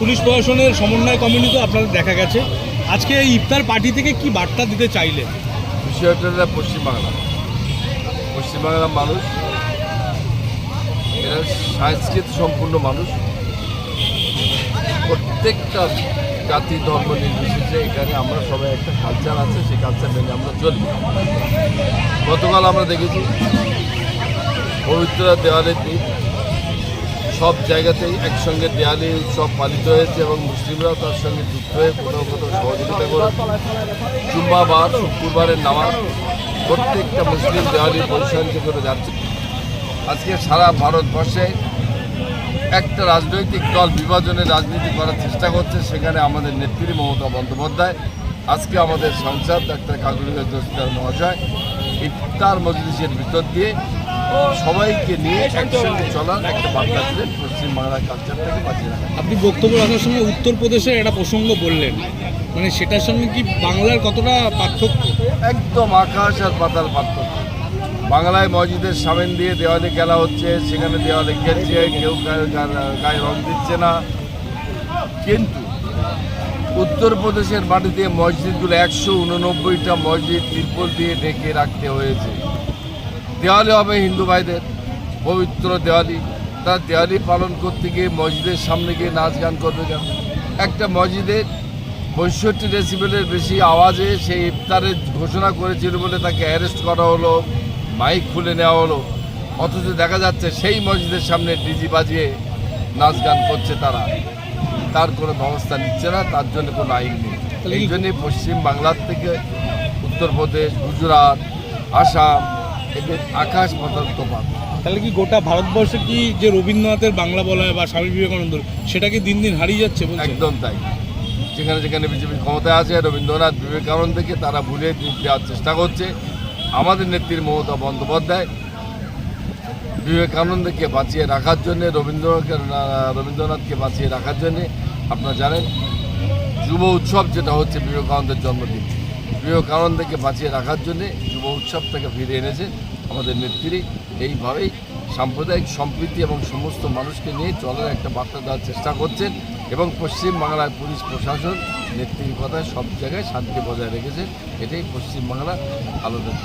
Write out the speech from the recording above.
Police প্রশাসনের সমন্বয় committee তো আপনাদের দেখা গেছে। আজকে এই ইফতার পার্টি থেকে কি বার্তা দিতে চাইলে? বিষয়টা পশ্চিমবাংলা। পশ্চিমবাংলার মানুষ, এরা সংস্কৃত সম্পূর্ণ মানুষ। প্রত্যেকটা জাতি, ধর্ম নির্বিশেষে এখানে আমরা সবাই একটা কালচার আছে, সেই কালচার মেনে আমরা চলি। গতকাল আমরা দেখেছি, পবিত্র দেওয়ালের দিন সব জায়গাতেই একসঙ্গে দেয়ালি উৎসব পালিত হয়েছে এবং মুসলিমরাও তার সঙ্গে যুক্ত হয়ে কোথাও কোথাও সহযোগিতা করে জুম্মাবার শুক্রবারের নামাজ, প্রত্যেকটা মুসলিম দেওয়ালি পরিচালিত করে যাচ্ছে। আজকে সারা ভারতবর্ষে একটা রাজনৈতিক দল বিভাজনের রাজনীতি করার চেষ্টা করছে, সেখানে আমাদের নেত্রী মমতা বন্দ্যোপাধ্যায়, আজকে আমাদের সংসদ ডাক্তার কাকুলি জোস্তার মহাশয়, ইফতার মজলিসের ভিতর দিয়ে সবাইকে নিয়ে একসঙ্গে চলার একটা বার্তা দিলেন পশ্চিমবাংলার কালচারটাকে বাঁচিয়ে রাখা। আপনি বক্তব্য রাখার সময় উত্তরপ্রদেশের একটা প্রসঙ্গ বললেন। মানে সেটার সঙ্গে কি বাংলার কতটা পার্থক্য? একদম আকাশ আর পাতাল পার্থক্য। বাংলায় মসজিদের সামনে দিয়ে দেওয়ালে খেলা হচ্ছে সেখানে দেওয়ালে খেলছে কেউ গায়ে- রং দিচ্ছে না। কিন্তু উত্তরপ্রদেশের মাটিতে মসজিদগুলো একশো উননব্বইটা মসজিদ তিরপল দিয়ে ঢেকে রাখতে হয়েছে। দেওয়ালি হবে হিন্দু ভাইদের পবিত্র দেওয়ালি তারা দেওয়ালি পালন করতে গিয়ে মসজিদের সামনে গিয়ে নাচ গান করবে কেন? একটা মসজিদের পঁয়ষট্টি ডেসিবেলের বেশি আওয়াজে সেই ইফতারের ঘোষণা করেছিল বলে তাকে অ্যারেস্ট করা হলো মাইক খুলে নেওয়া হলো। অথচ দেখা যাচ্ছে সেই মসজিদের সামনে ডিজি বাজিয়ে নাচ গান করছে তারা। তার কোনো ব্যবস্থা নিচ্ছে না তার জন্য কোনো আইন নেই। এই জন্যে পশ্চিম বাংলার থেকে উত্তরপ্রদেশ গুজরাট আসাম এদের আকাশ পাতাল তফাৎ তাহলে কি গোটা ভারতবর্ষে কি যে রবীন্দ্রনাথের বাংলা বলা হয় বা স্বামী বিবেকানন্দ সেটাকে দিন দিন হারিয়ে যাচ্ছে একদম তাই। যেখানে যেখানে বিজেপি ক্ষমতায় আছে রবীন্দ্রনাথ বিবেকানন্দকে তারা ভুলে দেওয়ার চেষ্টা করছে। আমাদের নেত্রী মমতা বন্দ্যোপাধ্যায় বিবেকানন্দকে বাঁচিয়ে রাখার জন্য রবীন্দ্রনাথকে রবীন্দ্রনাথকে বাঁচিয়ে রাখার জন্যে আপনারা জানেন যুব উৎসব যেটা হচ্ছে বিবেকানন্দের জন্মদিন। বিবেকানন্দকে বাঁচিয়ে রাখার জন্যে যুব উৎসবটাকে ফিরে এনেছে আমাদের নেত্রী এইভাবেই সাম্প্রদায়িক সম্প্রীতি এবং সমস্ত মানুষকে নিয়ে চলার একটা বার্তা দেওয়ার চেষ্টা করছেন এবং পশ্চিমবাংলার পুলিশ প্রশাসন নেত্রীর কথায় সব জায়গায় শান্তি বজায় রেখেছে এটাই পশ্চিমবাংলার দিক।